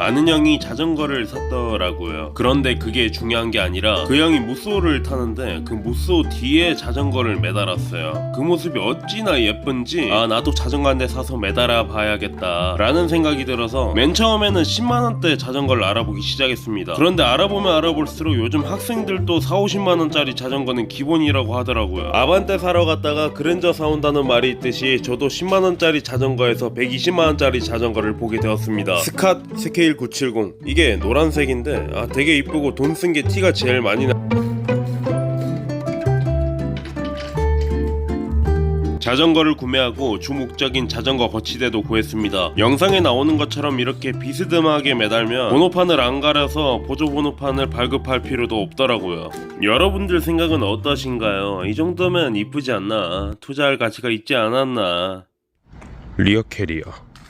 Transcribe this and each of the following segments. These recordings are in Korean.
아는 형이 자전거를 샀더라고요. 그런데 그게 중요한 게 아니라 그 형이 무쏘를 타는데 그 무쏘 뒤에 자전거를 매달았어요. 그 모습이 어찌나 예쁜지 아 나도 자전거 한 대 사서 매달아 봐야겠다 라는 생각이 들어서 맨 처음에는 10만원대 자전거를 알아보기 시작했습니다. 그런데 알아보면 알아볼수록 요즘 학생들도 4, 50만원짜리 자전거는 기본이라고 하더라고요. 아반떼 사러 갔다가 그랜저 사온다는 말이 있듯이 저도 10만원짜리 자전거에서 120만원짜리 자전거를 보게 되었습니다. 스캇 스케일 970 이게 노란색인데 아 되게 이쁘고 돈 쓴 게 티가 제일 많이 나 자전거를 구매하고 주 목적인 자전거 거치대도 구했습니다. 영상에 나오는 것처럼 이렇게 비스듬하게 매달면 번호판을 안 가려서 보조 번호판을 발급할 필요도 없더라고요. 여러분들 생각은 어떠신가요? 이 정도면 이쁘지 않나? 투자할 가치가 있지 않았나? 리어 캐리어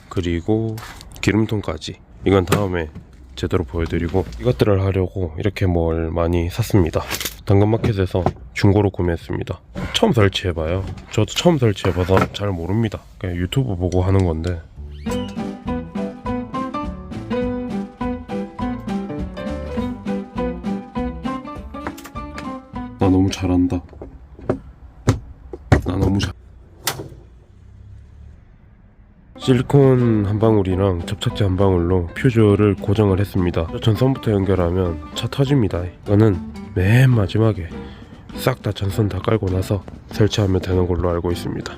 그리고 기름통까지 이건 다음에 제대로 보여드리고 이것들을 하려고 이렇게 뭘 많이 샀습니다. 당근마켓에서 중고로 구매했습니다. 처음 설치해봐요. 저도 처음 설치해봐서 잘 모릅니다. 그냥 유튜브 보고 하는 건데. 나 너무 잘한다 나 너무 잘 실리콘 한 방울이랑 접착제 한 방울로 퓨즈를 고정을 했습니다. 전선부터 연결하면 차 터집니다. 이거는 맨 마지막에 싹 다 전선 다 깔고 나서 설치하면 되는 걸로 알고 있습니다.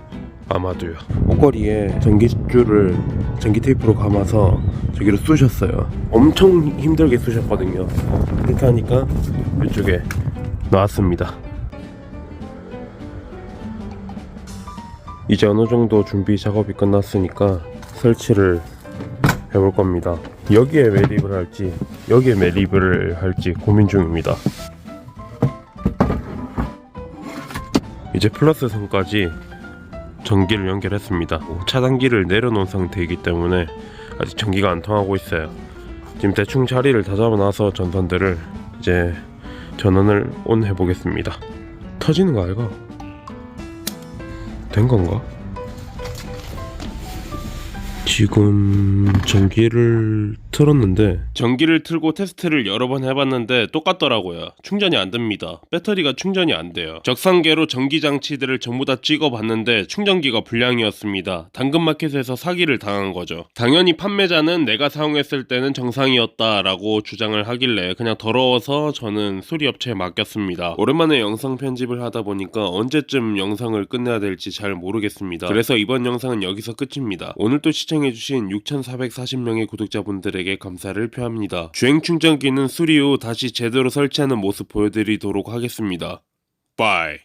아마도요. 목걸이에 전기줄을 전기 테이프로 감아서 저기로 쑤셨어요. 엄청 힘들게 쑤셨거든요. 그렇게 하니까 이쪽에 나왔습니다. 이제 어느 정도 준비 작업이 끝났으니까 설치를 해볼 겁니다. 여기에 매립을 할지 여기에 매립을 할지 고민 중입니다. 이제 플러스 선까지 전기를 연결했습니다. 차단기를 내려놓은 상태이기 때문에 아직 전기가 안 통하고 있어요. 지금 대충 자리를 다 잡아놔서 전선들을 이제 전원을 온 해보겠습니다. 터지는 거 아이가? 된 건가? 지금 전기를 틀었는데 전기를 틀고 테스트를 여러 번 해봤는데 똑같더라고요. 충전이 안 됩니다. 배터리가 충전이 안 돼요. 적상계로 전기 장치들을 전부 다 찍어봤는데 충전기가 불량이었습니다. 당근마켓에서 사기를 당한 거죠. 당연히 판매자는 내가 사용했을 때는 정상이었다라고 주장을 하길래 그냥 더러워서 저는 수리업체에 맡겼습니다. 오랜만에 영상 편집을 하다 보니까 언제쯤 영상을 끝내야 될지 잘 모르겠습니다. 그래서 이번 영상은 여기서 끝입니다. 오늘도 시청해주신 6,440명의 구독자분들에게 감사를 표합니다. 주행 충전기는 수리 후 다시 제대로 설치하는 모습 보여드리도록 하겠습니다. 바이.